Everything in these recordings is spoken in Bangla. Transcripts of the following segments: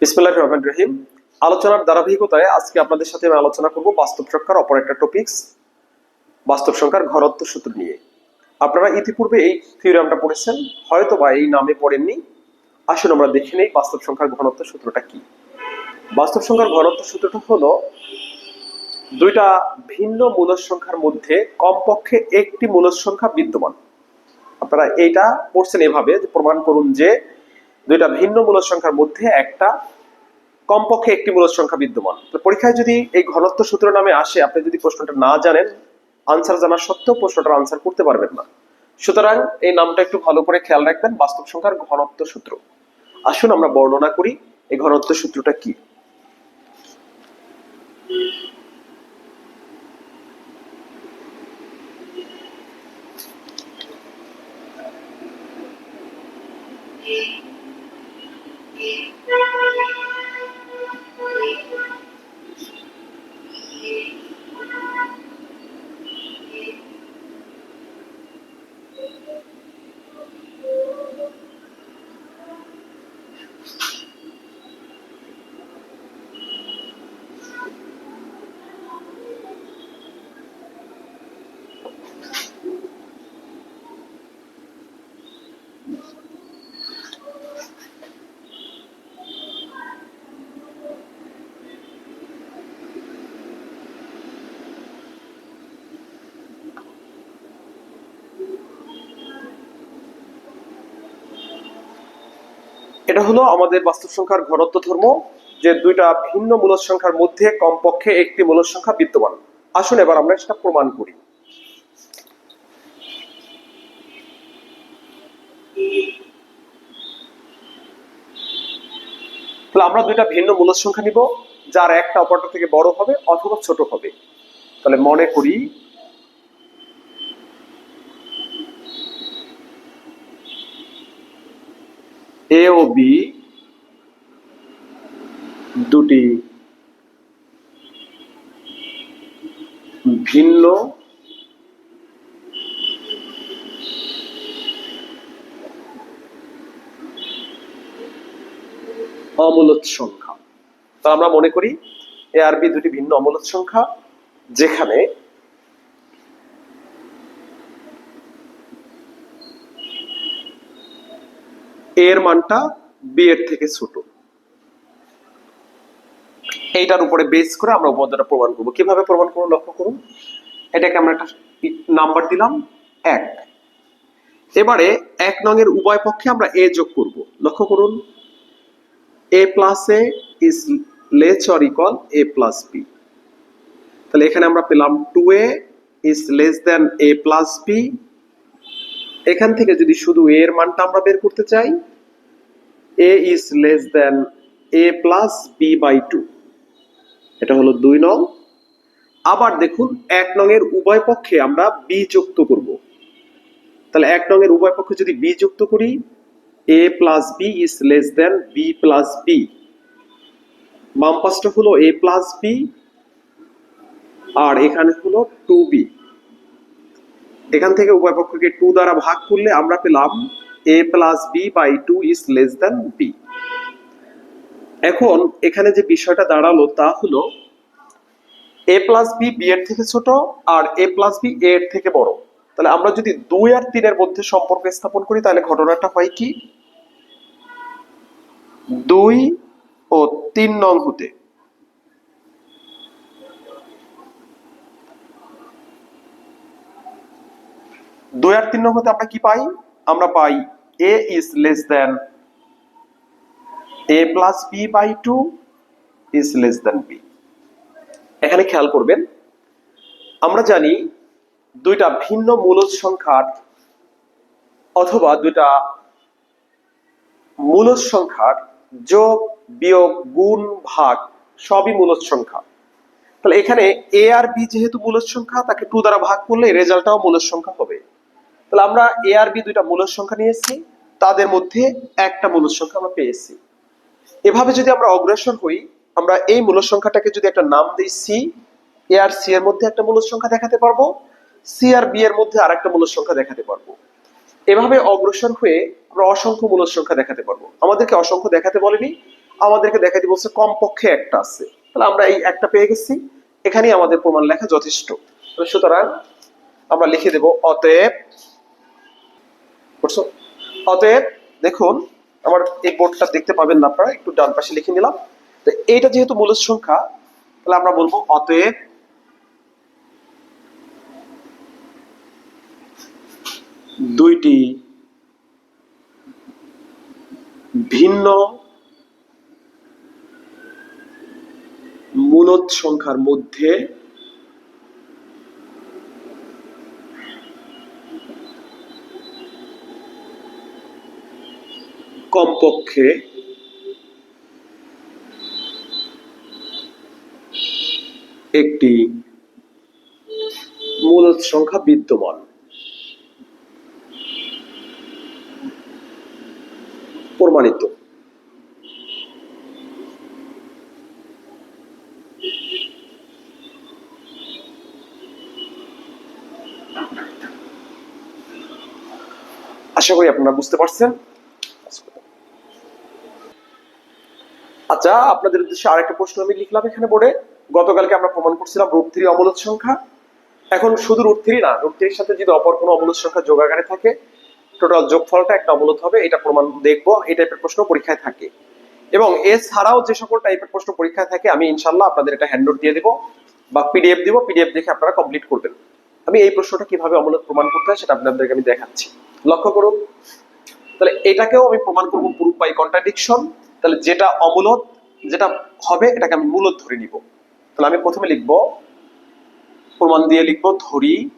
বিসমুল্লাহ রহমান রহিম। আলোচনার ধারাবাহিকতায় আজকে আপনাদের সাথে আমি আলোচনা করব বাস্তব সংখ্যার অপর একটা টপিকস বাস্তব সংখ্যার ঘরত্ব সূত্র নিয়ে। আপনারা ইতিপূর্বে এই থিওরামটা পড়েছেন হয়তো বা এই নামে পড়েননি। আসুন আমরা দেখে নেই বাস্তব সংখ্যার ঘনত্ব সূত্রটা কি। বাস্তব সংখ্যার ঘনত্ব সূত্রটা হলো, দুইটা ভিন্ন মূলদ সংখ্যার মধ্যে কমপক্ষে একটি মূলদ সংখ্যা বিদ্যমান। আপনারা এইটা পড়ছেন এভাবে প্রমাণ করুন যে দুইটা ভিন্ন মূলদ সংখ্যার মধ্যে একটা কমপক্ষে একটি মূলদ সংখ্যা বিদ্যমান। তো পরীক্ষায় যদি এই ঘনত্ব সূত্র নামে আসে, আপনি যদি প্রশ্নটা না জানেন আনসার জানা সত্ত্বেও প্রশ্নটার আনসার করতে পারবেন না। সুতরাং এই নামটা একটু ভালো করে খেয়াল রাখবেন, বাস্তব সংখ্যার ঘনত্ব সূত্র। আসুন আমরা বর্ণনা করি, এই ঘনত্ব সূত্রটা কি? এটা হলো আমাদের বাস্তব সংখ্যার ঘনত্ব ধর্ম, যে দুইটা ভিন্ন মূলদ সংখ্যার মধ্যে কমপক্ষে একটি মূলদ সংখ্যা বিদ্যমান। আসুন এবার আমরা সেটা প্রমাণ করি। তাহলে আমরা দুইটা ভিন্ন মূলদ সংখ্যা নিব, যার একটা অপরটা থেকে বড় হবে অথবা ছোট হবে। তাহলে মনে করি এ ও বি দুটি ভিন্ন অমূলত সংখ্যা। তা আমরা মনে করি এ আর বি দুটি ভিন্ন অমূলত সংখ্যা, যেখানে এর মানটা বি এর থেকে ছোট। এইটার উপরে বেস করে আমরা উপপাদ্যটা প্রমাণ করব। কীভাবে প্রমাণ করব? লক্ষ্য করুন। এটাকে আমরা একটা নাম্বার দিলাম, এক। এবারে এক নং এর উভয় পক্ষে আমরা এ যোগ করব। লক্ষ্য করুন। A plus A is less or equal A plus B তাহলে এখানে আমরা পেলাম two A is less than A plus B এখান থেকে যদি শুধু এ এর মানটা আমরা বের করতে চাই A is less than A plus B by two এটা হলো দুই নং। আবার দেখুন, এক নং এর উভয় পক্ষে আমরা বি যুক্ত করব। তাহলে এক নং এর উভয় পক্ষে যদি বি যুক্ত করি A plus B is less than B plus B বাম পাশটা হলো এ প্লাস বি আর এখানে হলো টু বি এখান থেকে উভয় পক্ষকে টু দ্বারা ভাগ করলে আমরা পেলাম A plus B by two is less than B এখন এখানে যে বিষয়টা দাঁড়াল তা হলো এ প্লাস বি বি এর থেকে ছোট আর এ প্লাস বি এ এর থেকে বড়। তাহলে আমরা যদি দুই আর তিনের মধ্যে সম্পর্ক স্থাপন করি, তাহলে ঘটনাটা হয় কি? দুই ও তিন নং হতে। দুই আর তিন হতে আমরা কি পাই? আমরা পাই A is less than A plus B by two is less than B এখানে খেয়াল করবেন, আমরা জানি দুইটা ভিন্ন মূলদ সংখ্যার অথবা দুইটা মূলদ সংখ্যার যোগ, বিয়োগ, গুণ, ভাগ সবই মূলদ সংখ্যা। তাহলে এখানে এ আর বি যেহেতু মূলদ সংখ্যা, তাকে টু দ্বারা ভাগ করলে রেজাল্টটাও মূলদ সংখ্যা হবে। তাহলে আমরা এ আর বি দুইটা মূলদ সংখ্যা নিয়েছি, তাদের মধ্যে একটা মূলদ সংখ্যা আমরা পেয়েছি। এভাবে যদি আমরা অগ্রসর হই, আমরা এই মূলদ সংখ্যাটাকে যদি একটা নাম দিই সি এ আর সি এর মধ্যে একটা মূলদ সংখ্যা দেখাতে পারব সি আর বি এর মধ্যে আর একটা মূলদ সংখ্যা দেখাতে পারব। এভাবে অগ্রসর হয়ে আমরা অসংখ্য মূলদ সংখ্যা দেখাতে পারব। আমাদেরকে অসংখ্য দেখাতে বলেনি, আমাদেরকে দেখাইতে বলছে কমপক্ষে একটা আছে। তাহলে আমরা এই একটা পেয়ে গেছি, এখানেই আমাদের প্রমাণ লেখা যথেষ্ট। সুতরাং আমরা লিখে দেব অতএব বুঝছ? অতএব দেখুন আমার এই বোর্ডটা দেখতে পাবেন না আপনারা, একটু ডান পাশে লিখে নিলাম তো এইটা যেহেতু মূলের সংখ্যা, তাহলে আমরা বলব অতএব দুইটি ভিন্ন মূলদ সংখ্যার মধ্যে কমপক্ষে একটি মূলদ সংখ্যা বিদ্যমান। প্রমাণিত। আশা করি আপনারা বুঝতে পারছেন। আচ্ছা আপনাদের উদ্দেশ্যে আরেকটা প্রশ্ন আমি লিখলাম এখানে বোর্ডে। গতকালকে আমরা প্রমাণ করছিলাম রুট থ্রি অমূলত সংখ্যা। এখন শুধু রুট থ্রি না, রুট থ্রির সাথে যদি অপর কোনো অমূলত সংখ্যা যোগাকারে থাকে, টোটাল যোগফলটা একটা অমূলত হবে, এটা প্রমাণ দেখব, এই টাইপের প্রশ্ন পরীক্ষায় থাকে। এবং এছাড়াও যে সকল টাইপের প্রশ্ন পরীক্ষায় থাকে, আমি ইনশাল্লাহ আপনাদের এটা হ্যান্ডনোট দিয়ে দেবো, বা পিডিএফ দিব, পিডিএফ দেখে আপনারা কমপ্লিট করবেন। আমি এই প্রশ্নটা কীভাবে অমূলত প্রমাণ করতে হয় সেটা আপনাদেরকে আমি দেখাচ্ছি। লক্ষ্য করুন, তাহলে এটাকেও আমি প্রমাণ করব প্রুফ বাই কন্ট্রাডিকশন তাহলে যেটা অমূলত, যেটা হবে, এটাকে আমি মূলত ধরে নিব। তাহলে আমি প্রথমে লিখব, প্রমাণ দিয়ে লিখব ধরি।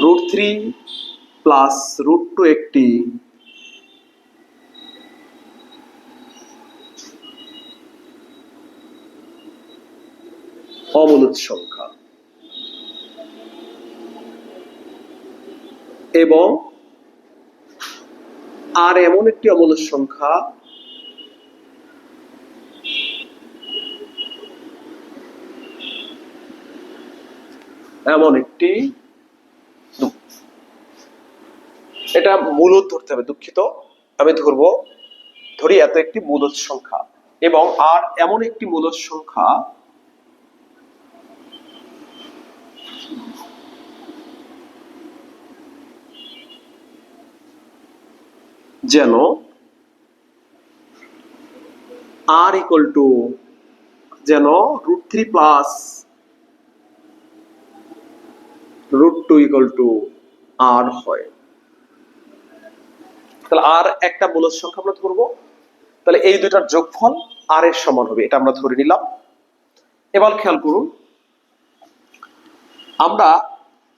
Root three plus root two একটি। অমূলত সংখ্যা। এবং আর এমন একটি অমূলত সংখ্যা এমন একটি এটা মূলত ধরতে হবে, দুঃখিত। আমি ধরবো, ধরি এত একটি মূলত সংখ্যা এবং আর এমন একটি মূলত সংখ্যা যেন আর ইকুয়াল টু যেন root three plus root two equal to R হয়। তাহলে আর একটা মূলদ সংখ্যা আমরা ধরবো। তাহলে এই দুটার যোগফল আর এর সমান হবে, এটা আমরা ধরে নিলাম। এবার খেয়াল করুন, আমরা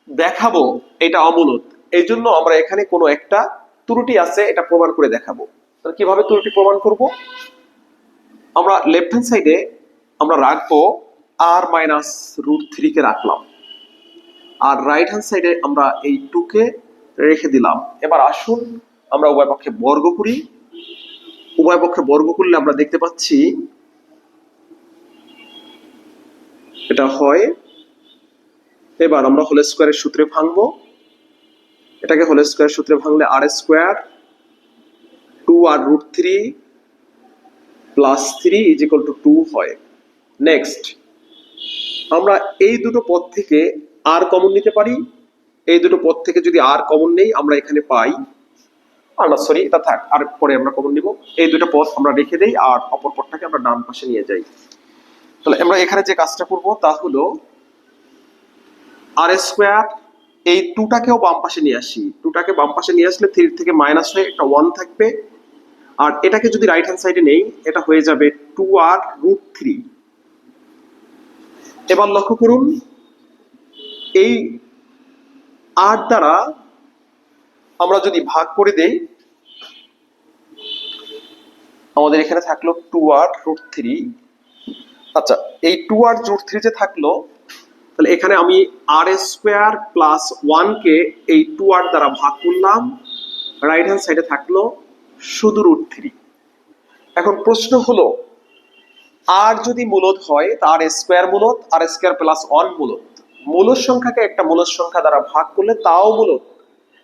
দেখাবো এটা অমূলত এই জন্য আমরা এখানে কোনো একটা ত্রুটি আছে, এটা প্রমাণ করে দেখাবো। তাহলে কীভাবে ত্রুটি প্রমাণ করব? আমরা লেফট হ্যান্ড সাইডে আমরা রাখব আর মাইনাস রুট থ্রি কে রাখলাম। আর রাইট হ্যান্ড সাইডে আমরা এই টু কে রেখে দিলাম। এবার আসুন আমরা উভয় পক্ষে বর্গ করি। উভয় পক্ষে বর্গ করলে আমরা দেখতে পাচ্ছি এটা হয়, এবার আমরা হোল স্কোয়ারের সূত্রে ভাঙবো। এটাকে হোল স্কোয়ার সূত্রে ভাঙলে R square two R root three plus three is equal to two হয়। নেক্সট আমরা এই দুটো পদ থেকে আর কমন নিতে পারি। এই দুটো পদ থেকে যদি আর কমন নেই, আমরা এখানে পাই না সরি এটা থাক, আর পরে আমরা কমন নিব। এই দুটো পদ আমরা রেখে দেই, আর অপর পদটাকে আমরা ডান পাশে নিয়ে যাই। তাহলে আমরা এখানে যে কাজটা করব, তা হলো আর স্কোয়ার এই টুটাকেও বাম পাশে নিয়ে আসি। টুটাকে বাম পাশে নিয়ে আসলে থ্রি থেকে মাইনাস হয়ে একটা ওয়ান থাকবে। আর এটাকে যদি রাইট হ্যান্ড সাইডে নেই, এটা হয়ে যাবে টু আর রুট থ্রি এবার লক্ষ্য করুন, এই আর দ্বারা আমরা যদি ভাগ করে দেই, আমাদের এখানে থাকল টু আর রুট থ্রি আচ্ছা এই টু আর রুট থ্রি যে থাকল তাহলে এখানে আমি আর স্কোয়ার প্লাস ওয়ান কে এই টু আর দ্বারা ভাগ করলাম। রাইট হ্যান্ড সাইডে থাকল শুধু রুট থ্রি এখন প্রশ্ন হলো আর যদি মূলত হয় তার স্কোয়ার মূলত আর স্কোয়ার প্লাস ওয়ান মূলত মূলত সংখ্যাকে একটা মূলত সংখ্যা দ্বারা ভাগ করলে তাও মূলত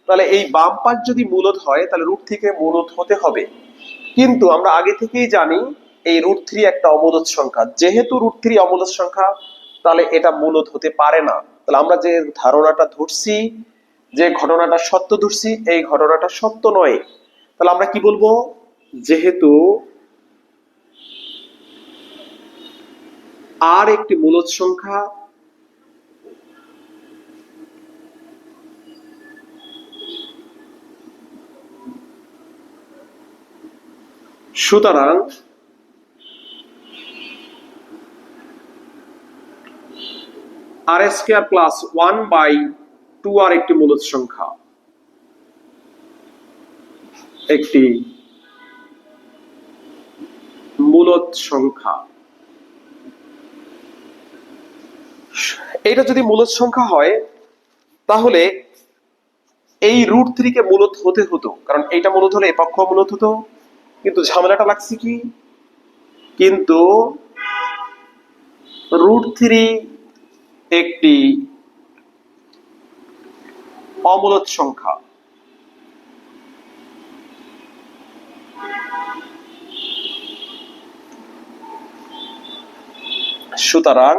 তাহলে এই বাম পাশ যদি মূলত হয়, তাহলে রুট থেকে মূলত হতে হবে। কিন্তু আমরা আগে থেকেই জানি, এই রুট থ্রি একটা অমূলদ সংখ্যা। যেহেতু রুট থ্রি অমূলদ সংখ্যা তাহলে এটা মূলদ হতে পারে না। তাহলে আমরা যে ধারণাটা ধরছি, যে ঘটনাটা সত্য ধরছি, এই ঘটনাটা সত্য নয়। তাহলে আমরা কি বলব? যেহেতু আর একটি মূলত সংখ্যা সুতরাং R square plus one by two R একটি মূলদ সংখ্যা। একটি মূলদ সংখ্যা। এটা যদি মূলদ সংখ্যা হয়, তাহলে এই রুট থ্রিকে মূলত হতে হতো। কারণ এইটা মূলত হলে পক্ষ মূলত হতো। কিন্তু ঝামেলাটা লাগছে কি? কিন্তু রুট থ্রি একটি অমূলত সংখ্যা। সুতরাং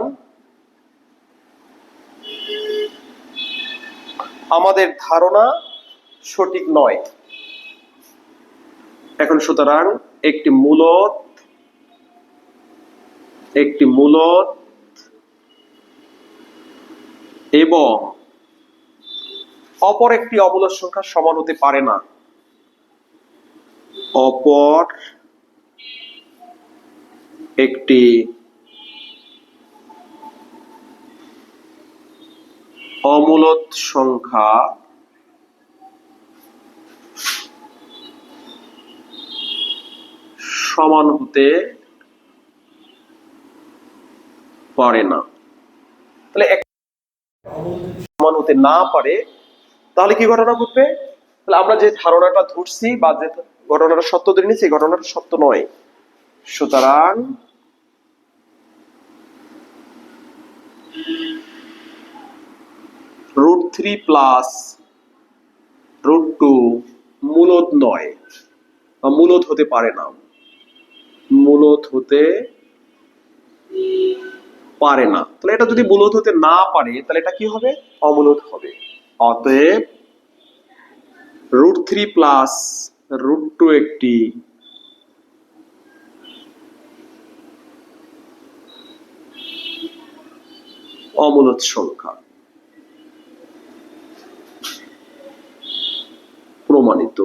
আমাদের ধারণা সঠিক নয়। এখন সুতরাং একটি মূলত একটি মূলত এবং অপর একটি অমূলদ সংখ্যা সমান হতে পারে না। অপর একটি অমূলত সংখ্যা সমান হতে পারে না। তাহলে সমান হতে না পারে, তাহলে কি ঘটনা ঘটবে? তাহলে আমরা যে ধারণাটা ধরছি বা যে ঘটনাটা সত্য ধরে নিয়েছি, এই ঘটনাটা সত্য নয়। সুতরাং root three plus root two মূলত নয় মূলত হতে পারে না। মূলত হতে পারে না। তাহলে এটা যদি মূলত হতে না পারে, তাহলে এটা কি হবে? অমূলত হবে। অতএব root three plus root two একটি অমূলত সংখ্যা। প্রমাণিত।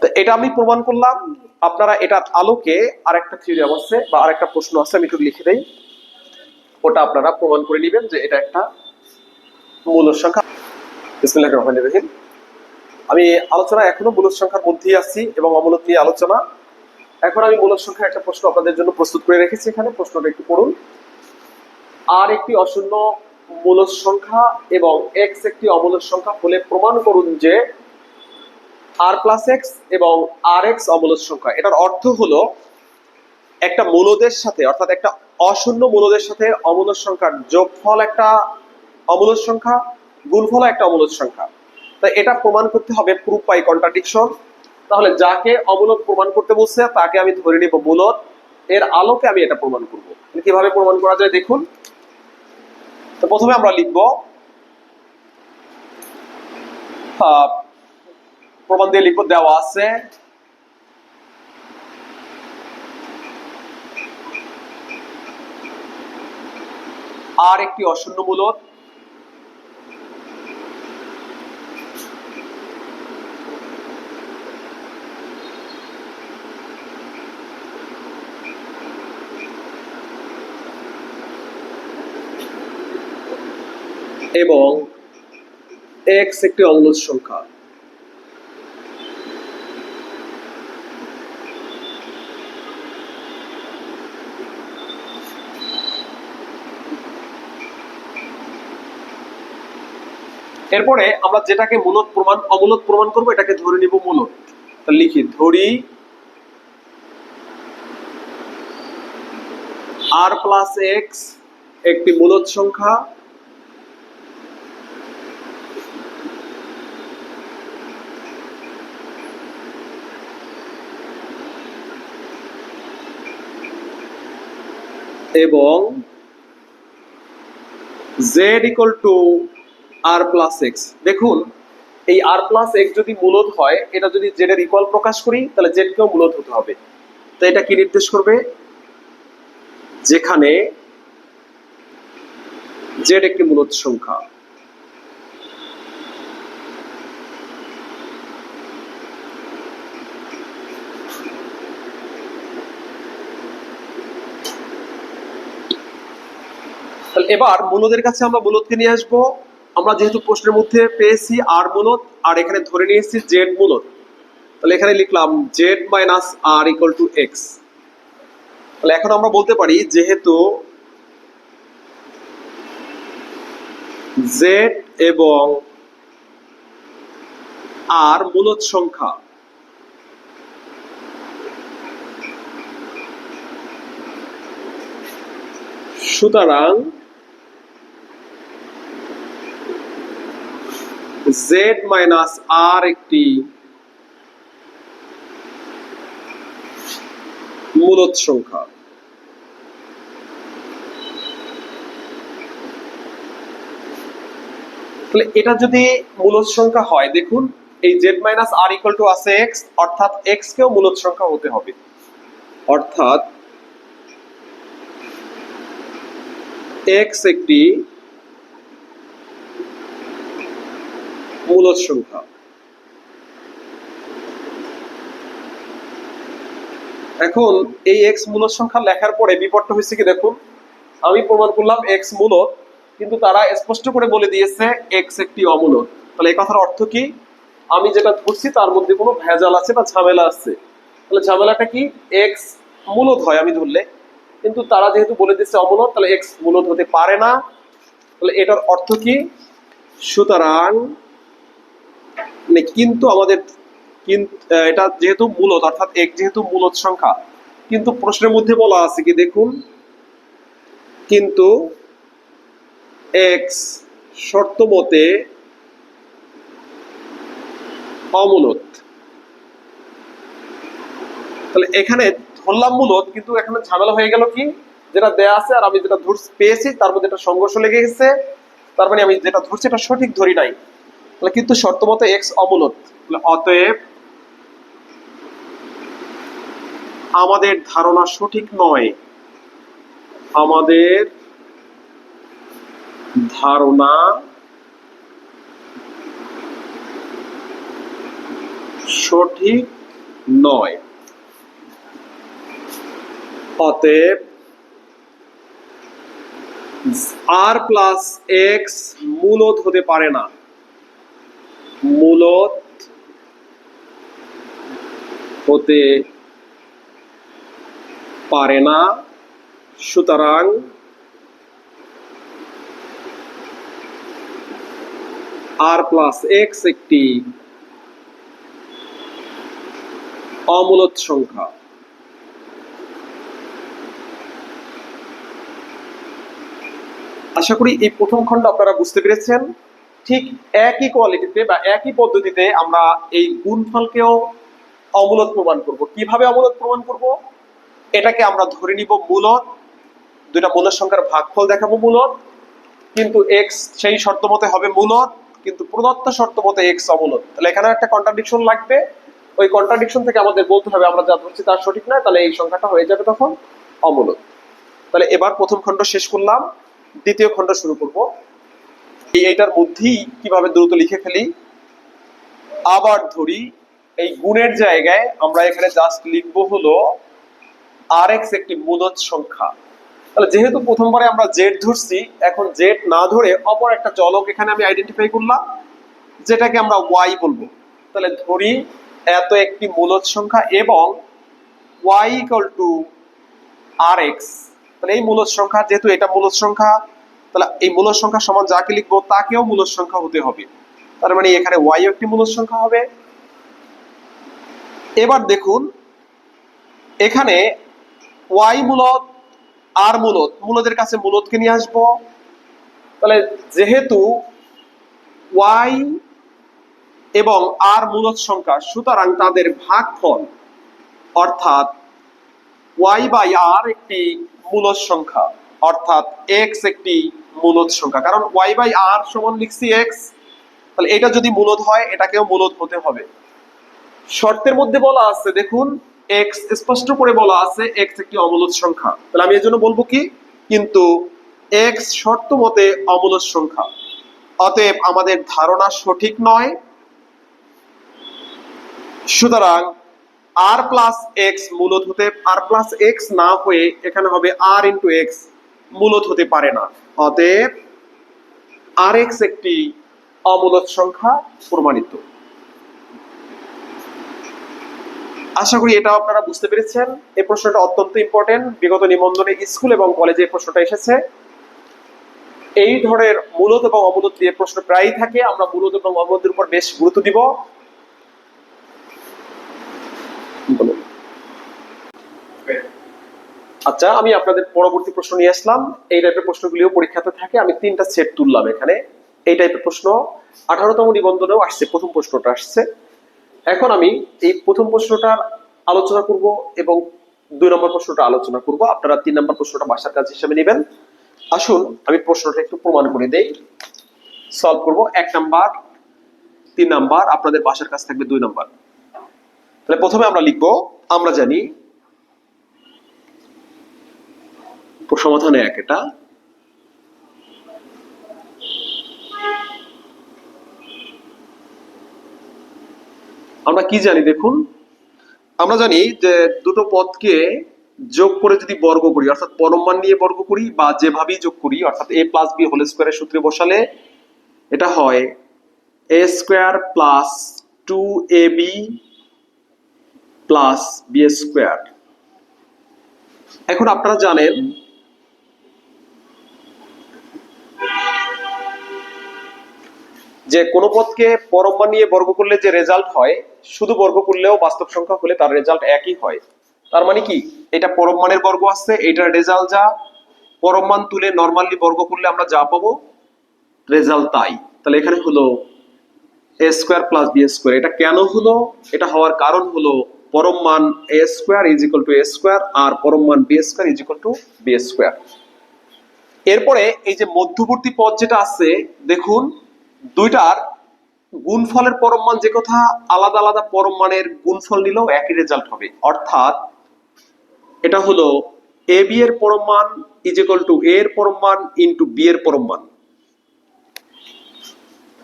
তো এটা আমি প্রমাণ করলাম। আপনারা এটার আলোকে আরেকটা থিওরি আছে বা আরেকটা প্রশ্ন আছে, আমি একটু লিখে দেই। ওটা আপনারা প্রমাণ করে নেবেন যে এটা একটা মূল সংখ্যা। বিসমিল্লাহির রহমানির রহিম। আমি আলোচনা এখনও মূল সংখ্যার মধ্যেই আছি এবং অমূলত নিয়ে আলোচনা। এখন আমি মূল সংখ্যার একটা প্রশ্ন আপনাদের জন্য প্রস্তুত করে রেখেছি এখানে। প্রশ্নটা একটু পড়ুন। আর একটি অশূন্য মূল সংখ্যা এবং এক্স একটি অমূলদ সংখ্যা হলে প্রমাণ করুন যে আর প্লাস এক্স এবং আর এক্স অমূলদ সংখ্যা। এটার অর্থ হলো একটা মূলদের সাথে, অর্থাৎ একটা অশূন্য মূলদের সাথে অমূলদ সংখ্যার যোগফল একটা অমূলদ সংখ্যা, গুণফল একটা অমূলদ সংখ্যা। তাই এটা প্রমাণ করতে হবে প্রুফ বাই কন্ট্রাডিকশন তাহলে যাকে অমূলদ প্রমাণ করতে বলছে, তাকে আমি ধরে নিব মূলদ। এর আলোকে আমি এটা প্রমাণ করব। কীভাবে প্রমাণ করা যায় দেখুন। তো প্রথমে আমরা লিখব প্রমাণ দিয়ে লিখব দেওয়া আছে। আর একটি অশূন্য মূলক এবং এক্স একটি অমূলদ সংখ্যা। এরপরে আমরা যেটাকে মূলত প্রমাণ, অমূলত প্রমাণ করব, এটাকে ধরে নিব মূলত তাহলে লিখি, ধরি আর প্লাস এক্স একটি মূলত সংখ্যা, এবং Z equal to R plus X দেখুন, এই আর প্লাস এক্স যদি মূলত হয়, এটা যদি জেড এর ইকুয়াল প্রকাশ করি, তাহলে জেড কেও মূলত হতে হবে। তো এটা কি নির্দেশ করবে? যেখানে জেড একটি মূলত সংখ্যা। এবার মূলদের কাছে আমরা মূলদকে নিয়ে আসব। আমরা যেহেতু প্রশ্নের মধ্যে পেয়েছি আর মূলদ আর এখানে ধরে নিয়েছি জেড মূলদ তাহলে এখানে লিখলাম Z minus R equal to X তাহলে এখন আমরা বলতে পারি যেহেতু জেড এবং আর মূলদ সংখ্যা, সুতরাং জেড মাইনাস আর একটি মূলদ সংখ্যা। এটা যদি মূলদ সংখ্যা হয়, দেখুন, এই Z minus R equal to আছে এক্স অর্থাৎ এক্স কেও মূলদ সংখ্যা হতে হবে। অর্থাৎ এক্স একটি মূলদ সংখ্যা। এখন এই এক্স মূলদ সংখ্যা লেখার পরে বিপদটা হয়েছে কি দেখুন? আমি প্রমাণ করলাম এক্স মূলদ কিন্তু তারা স্পষ্ট করে বলে দিয়েছে এক্স একটি অমূলদ তাহলে এই কথার অর্থ কি? আমি যেটা ধরছি তার মধ্যে কোনো ভেজাল আছে বা ঝামেলা আছে। তাহলে ঝামেলাটা কি? এক্স মূলদ হয় আমি ধরলে। কিন্তু তারা যেহেতু বলে দিচ্ছে অমূলদ তাহলে এক্স মূলদ হতে পারে না। তাহলে এটার অর্থ কি? সুতরাং মানে কিন্তু আমাদের এটা যেহেতু মূলত, অর্থাৎ এক যেহেতু মূলত সংখ্যা, কিন্তু প্রশ্নের মধ্যে বলা আছে কি, দেখুন, কিন্তু এক্স শর্ত মতে অমূলত। তাহলে এখানে ধরলাম মূলত, কিন্তু এখানে ঝামেলা হয়ে গেল কি? যেটা দেয়া আছে আর আমি যেটা ধর পেয়েছি, তার মধ্যে একটা সংঘর্ষ লেগে গেছে, তার মানে আমি যেটা ধরছি এটা সঠিক ধরি নাই। তাহলে কিন্তু শর্ত মতো এক্স অমূলত অতএব আমাদের ধারণা সঠিক নয়। আমাদের ধারণা সঠিক নয়। অতএব আর প্লাস এক্স মূলত হতে পারে না। মূলত হতে পারে না। সুতরাং আর প্লাস এক্স একটি অমূলত সংখ্যা। আশা করি এই প্রথম খণ্ড আপনারা বুঝতে পেরেছেন। ঠিক একই কোয়ালিটিতে বা একই পদ্ধতিতে আমরা এই গুণফলকেও অমূলত প্রমাণ করব। কীভাবে অমূলত প্রমাণ করব? এটাকে আমরা ধরে নিব মূলত দুইটা মূলত সংখ্যার ভাগফল দেখাবো মূলত কিন্তু এক্স সেই শর্ত মতে হবে মূলত কিন্তু প্রদত্ত শর্ত মতে এক্স অমূলত তাহলে এখানে একটা কন্ট্রাডিকশন লাগবে। ওই কন্ট্রাডিকশন থেকে আমাদের বলতে হবে, আমরা যা ধরছি তার সঠিক নয় তাহলে এই সংখ্যাটা হয়ে যাবে তখন অমূলত তাহলে এবার প্রথম খণ্ড শেষ করলাম, দ্বিতীয় খণ্ড শুরু করব। এইটার মধ্যেই কীভাবে দ্রুত লিখে ফেলি? আবার ধরি, এই গুণের জায়গায় আমরা এখানে জাস্ট লিখব হলো আর এক্স একটি মূলত সংখ্যা। তাহলে যেহেতু প্রথমবারে আমরা জেড ধরছি, এখন জেড না ধরে অপর একটা চলক এখানে আমি আইডেন্টিফাই করলাম, যেটাকে আমরা ওয়াই বলব। তাহলে ধরি, এত একটি মূলত সংখ্যা এবং Y equal to R X তাহলে এই মূলত সংখ্যা, যেহেতু এটা মূলত সংখ্যা তাহলে এই মূলত সংখ্যা সমান যাকে লিখব তাকেও মূলত সংখ্যা হতে হবে। তার মানে এখানে ওয়াই একটি মূলত সংখ্যা হবে। এবার দেখুন, এখানে ওয়াই মূলত আর মূলত, মূলদের কাছে মূলতকে নিয়ে আসব। তাহলে যেহেতু ওয়াই এবং আর মূলত সংখ্যা, সুতরাং তাদের ভাগফল অর্থাৎ ওয়াই বাই আর একটি মূলদ সংখ্যা, অর্থাৎ এক্স একটি মূলদ সংখ্যা। কারণ ওয়াই বাই আর সমান লিখছি এক্স তাহলে এটা যদি মূলদ হয়, এটাকেও মূলদ হতে হবে। শর্তের মধ্যে বলা আছে, দেখুন এক্স স্পষ্ট করে বলা আছে এক্স একটি অমূলদ সংখ্যা। তাহলে আমি এর জন্য বলব কি? কিন্তু এক্স শর্ত মতে অমূলদ সংখ্যা। অতএব আমাদের ধারণা সঠিক নয়। সুতরাং আর প্লাস এক্স মূলত হতে আর প্লাস এক্স না হয়ে এখানে হবে আর ইন্টু এক্স মূলত হতে পারে না। অতএব আর এক্স একটি অমূলদ সংখ্যা প্রমাণিত। আশা করি এটা আপনারা বুঝতে পেরেছেন। এই প্রশ্নটা অত্যন্ত ইম্পর্টেন্ট বিগত নিবন্ধনে স্কুল এবং কলেজে এই প্রশ্নটা এসেছে। এই ধরনের মূলত এবং অমূলত দিয়ে প্রশ্ন প্রায়ই থাকে। আমরা মূলত এবং অমূলতের উপর বেশ গুরুত্ব দিব। আচ্ছা আমি আপনাদের পরবর্তী প্রশ্ন নিয়ে আসলাম। এই টাইপের প্রশ্নগুলিও পরীক্ষাতে থাকে। আমি তিনটা সেট তুললাম এখানে। এই টাইপের প্রশ্ন। আঠারোতম নিবন্ধনেও আসছে, প্রথম প্রশ্নটা আসছে। এখন আমি এই প্রথম প্রশ্নটার আলোচনা করব এবং দুই নম্বর প্রশ্নটা আলোচনা করব। আপনারা তিন নম্বর প্রশ্নটা বাসার কাজ হিসেবে নেবেন। আসুন, আমি প্রশ্নটা একটু প্রমাণ করে দেই। সলভ করব। এক নাম্বার, তিন নাম্বার, আপনাদের বাসার কাজ থাকবে দুই নাম্বার। তাহলে প্রথমে আমরা লিখব, আমরা জানি সমাধানে এক, এটা? আমরা কি জানি দেখুন? আমরা জানি যে দুটো পদকে যোগ করে যদি বর্গ করি, অর্থাৎ পরমান নিয়ে বর্গ করি বা যেভাবেই যোগ করি, অর্থাৎ এ প্লাস বি হোল স্কোয়ারের সূত্রে বসালে, এটা হয় A square plus two A B plus B square এখন আপনারা জানেন যে কোনো পদকে পরমান নিয়ে বর্গ করলে যে রেজাল্ট হয়, শুধু বর্গ করলেও বাস্তব সংখ্যা হলে তার রেজাল্ট একই হয়। তার মানে কি? এটা পরম মানের বর্গ আসছে, এটার রেজাল্ট যা। পরম মান তুলে নর্মালি বর্গ করলে আমরা যা পাবো? রেজাল্ট তাই। তাহলে এখানে হলো A square plus B square এটা কেন হলো? এটা হওয়ার কারণ হলো পরম মান A square is equal to A square আর পরম মান B square is equal to B square এরপরে এই যে মধ্যবর্তী পদ যেটা আছে দেখুন দুইটার গুণফলের পরম মান যে কথা, আলাদা আলাদা পরম মানের গুণফল নিলেও একই রেজাল্ট হবে। অর্থাৎ, এটা হলো এ বি এর পরম মান ইজ ইকুয়াল টু এ এর পরম মান ইন্টু বি এর পরম মান।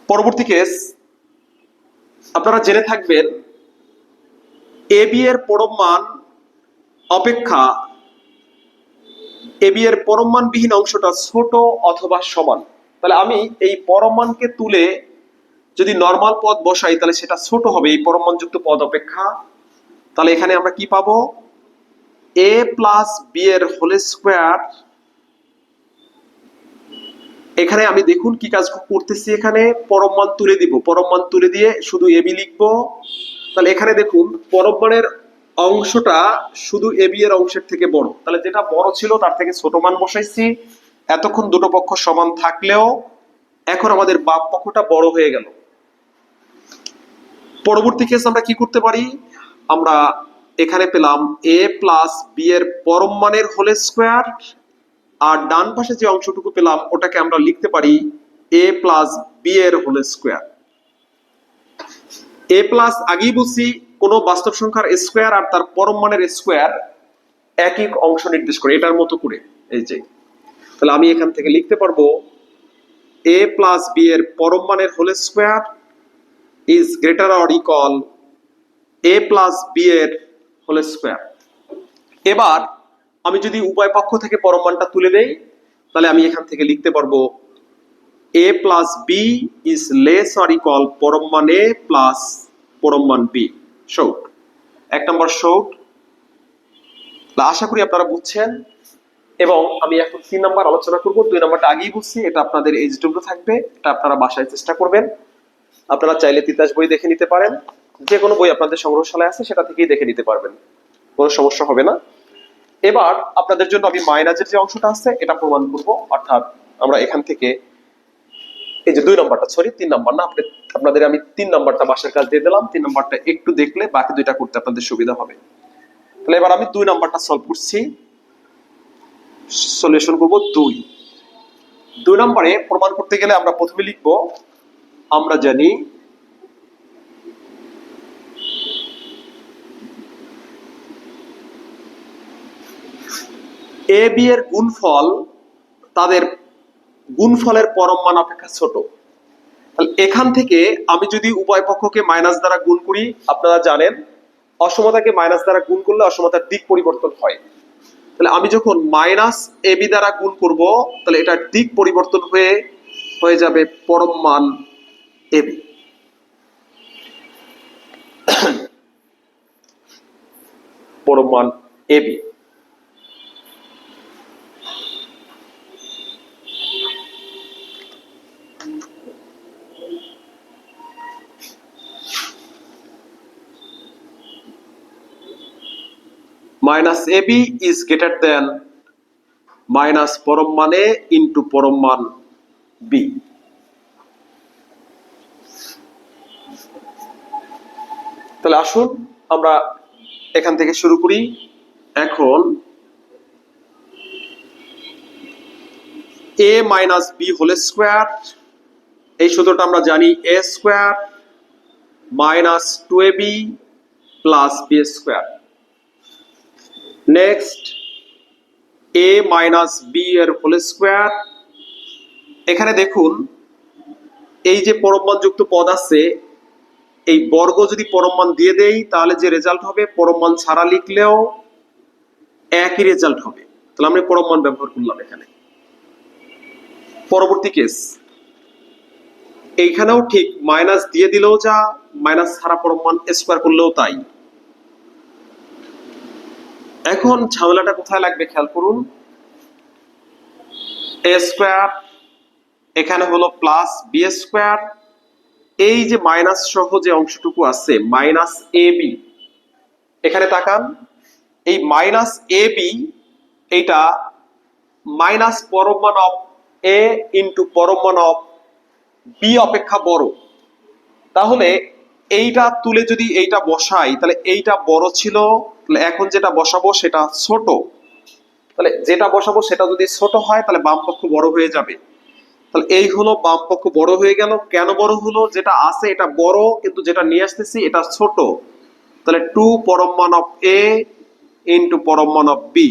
পরবর্তী কেস আপনারা জেনে থাকবেন, এ বি এর পরম মান অপেক্ষা এ বি এর পরম মানবিহীন অংশটা ছোট অথবা সমান। তাহলে আমি এই পরমাণকে তুলে যদি নর্মাল পদ বসাই, তাহলে সেটা ছোট হবে, এই পরমাণযুক্ত পদ অপেক্ষা। তাহলে এখানে আমরা কি পাবো? এ প্লাস বি এর হোল স্কোয়ার এখানে আমি দেখুন কি কাজ করতেছি এখানে পরমান তুলে দিব। পরমান তুলে দিয়ে শুধু এ বি লিখব। তাহলে এখানে দেখুন পরমাণের অংশটা শুধু এ বি এর অংশের থেকে বড়। তাহলে যেটা বড় ছিল, তার থেকে ছোট মান বসাইছি। এতক্ষণ দুটো পক্ষ সমান থাকলেও এখন আমাদের বাপ পক্ষটা বড় হয়ে গেল। পরবর্তী কেস আমরা কি করতে পারি? আমরা এখানে পেলাম এ প্লাস বি এর পরম মানের হোল স্কোয়ার আর ডান পাশে যে অংশটুকু পেলাম, ওটাকে আমরা লিখতে পারি এ প্লাস বি এর হোল স্কোয়ার এ প্লাস আগেই বুঝছি কোনো বাস্তব সংখ্যার স্কোয়ার আর তার পরম মানের স্কোয়ার একই অংশ নির্দেশ করে, এটার মতো করে, এই যে। তাহলে আমি এখান থেকে লিখতে পারব এ প্লাস বি এর পরম মানের whole square is greater or equal A plus B এর হোল স্কোয়ার এবার আমি যদি উভয় পক্ষ থেকে পরম মানটা তুলে দেই, তাহলে আমি এখান থেকে লিখতে পারব A plus B is less or equal পরম মান এ প্লাস পরম মান বি শৌট এক নম্বর শৌট আশা করি আপনারা বুঝছেন। এবং আমি এখন তিন নাম্বার আলোচনা করব। দুই নাম্বারটা আগেই বুঝছি এটা আপনাদের এইচডব্লিউ থাকবে, এটা আপনারা বাসায় চেষ্টা করবেন। আপনারা চাইলে তিতাস বই দেখে নিতে পারেন। যে কোনো বই আপনাদের সংগ্রহশালায় আছে, সেটা থেকেই দেখে নিতে পারবেন। কোনো সমস্যা হবে না। এবার আপনাদের জন্য আমি মাইনাজের যে অংশটা আছে, এটা প্রমাণ করব। অর্থাৎ আমরা এখান থেকে এই যে দুই নাম্বারটা, সরি, তিন নাম্বার না আপনি আপনাদের আমি তিন নাম্বারটা বাসার কাজ দিয়ে দিলাম। তিন নাম্বারটা একটু দেখলে বাকি দুইটা করতে আপনাদের সুবিধা হবে। তাহলে এবার আমি দুই নাম্বারটা সলভ করছি। সলিউশন করব দুই। দুই নম্বরে প্রমাণ করতে গেলে আমরা প্রথমে লিখব, আমরা জানি এ, বি এর গুণফল তাদের গুণফলের পরম মান অপেক্ষা ছোট। তাহলে এখান থেকে আমি যদি উভয় পক্ষকে মাইনাস দ্বারা গুণ করি, আপনারা জানেন, অসমতাকে মাইনাস দ্বারা গুণ করলে অসমতার দিক পরিবর্তন হয়। তাহলে আমি যখন মাইনাস এ বি দ্বারা গুণ করব, তাহলে এটার দিক পরিবর্তন হয়ে হয়ে যাবে পরম মান এ বি। পরম মান A minus A B is greater than minus পরম মানে ইন্টু পরম মান বি। তাহলে আসুন আমরা এখান থেকে শুরু করি। এখন A minus B whole square, এই সূত্রটা আমরা জানি A square minus two A B plus B square. Next A minus B এর হোল স্কোয়ার এখানে দেখুন, এই যে পরমমানযুক্ত পদ আছে, এই বর্গ যদি পরমমান দিয়ে দেই, তাহলে যে রেজাল্ট হবে? পরমমান ছাড়া লিখলেও একই রেজাল্ট হবে। তাহলে আমরা পরমমান ব্যবহার করলাম এখানে। পরবর্তী কেস এইখানেও ঠিক মাইনাস দিয়ে দিলেও যা মাইনাস ছাড়া পরমমান স্কোয়ার করলেও তাই। এখন ঝামেলাটা কোথায় লাগবে খেয়াল করুন। এ স্কোয়ার এখানে হলো প্লাস বি স্কোয়ার এই যে মাইনাস সহ যে অংশটুকু আছে মাইনাস এ বি এখানে তাকান। এই মাইনাস এ বি এইটা মাইনাস পরমান অফ এ ইন্টু পরমান অফ বি অপেক্ষা বড়। তাহলে এইটা তুলে যদি এইটা বসাই, তাহলে এইটা বড় ছিল তাহলে এখন যেটা বসাবো সেটা ছোট। তাহলে যেটা বসাবো সেটা যদি ছোট হয়, তাহলে বাম পক্ষ বড় হয়ে যাবে। তাহলে এই হলো বাম পক্ষ বড় হয়ে গেল। কেন বড় হলো? যেটা আছে এটা বড়, কিন্তু যেটা নিয়ে আসতেছি এটা ছোট। তাহলে টু পরমান অফ এ ইন্টু পরমান অফ বি।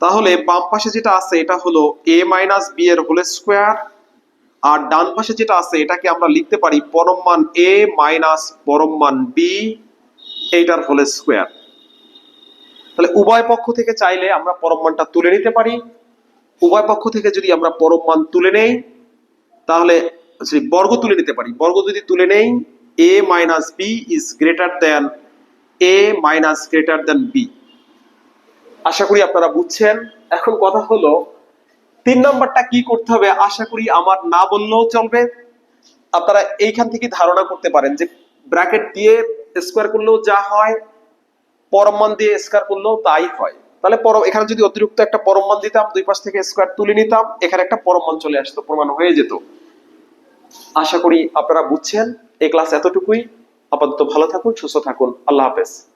তাহলে বাম পাশে যেটা আছে এটা হলো এ মাইনাস বি এর হোল স্কোয়ার। আর ডান পাশে যেটা আছে এটাকে আমরা লিখতে পারি পরম মান এ মাইনাস পরম মান বি। এইটার হোল স্কোয়ার তাহলে উভয় পক্ষ থেকে চাইলে আমরা পরম মানটা তুলে নিতে পারি। উভয় পক্ষ থেকে যদি আমরা পরম মান তুলে নেই তাহলে sorry, বর্গ তুলে নিতে পারি। বর্গ যদি তুলে নেই A minus B is greater than A minus greater than B আশা করি আপনারা বুঝছেন। এখন কথা হলো তিন নাম্বারটা কি করতে হবে? আশা করি আমার না বললেও চলবে। আপনারা এইখান থেকে ধারণা করতে পারেন যে ব্র্যাকেট দিয়ে স্কোয়ার করলেও যা হয়, পরম মান দিয়ে স্কোয়ার করলেও তাই হয়। তাহলে পরম, এখানে যদি অতিরিক্ত একটা পরম মান দিতাম, দুই পাশ থেকে স্কোয়ার তুলে নিতাম, এখানে একটা পরম মান চলে আসতো, প্রমাণ হয়ে যেত। আশা করি আপনারা বুঝছেন। এই ক্লাস এতটুকুই। আপাতত ভালো থাকুন, সুস্থ থাকুন। আল্লাহ হাফেজ।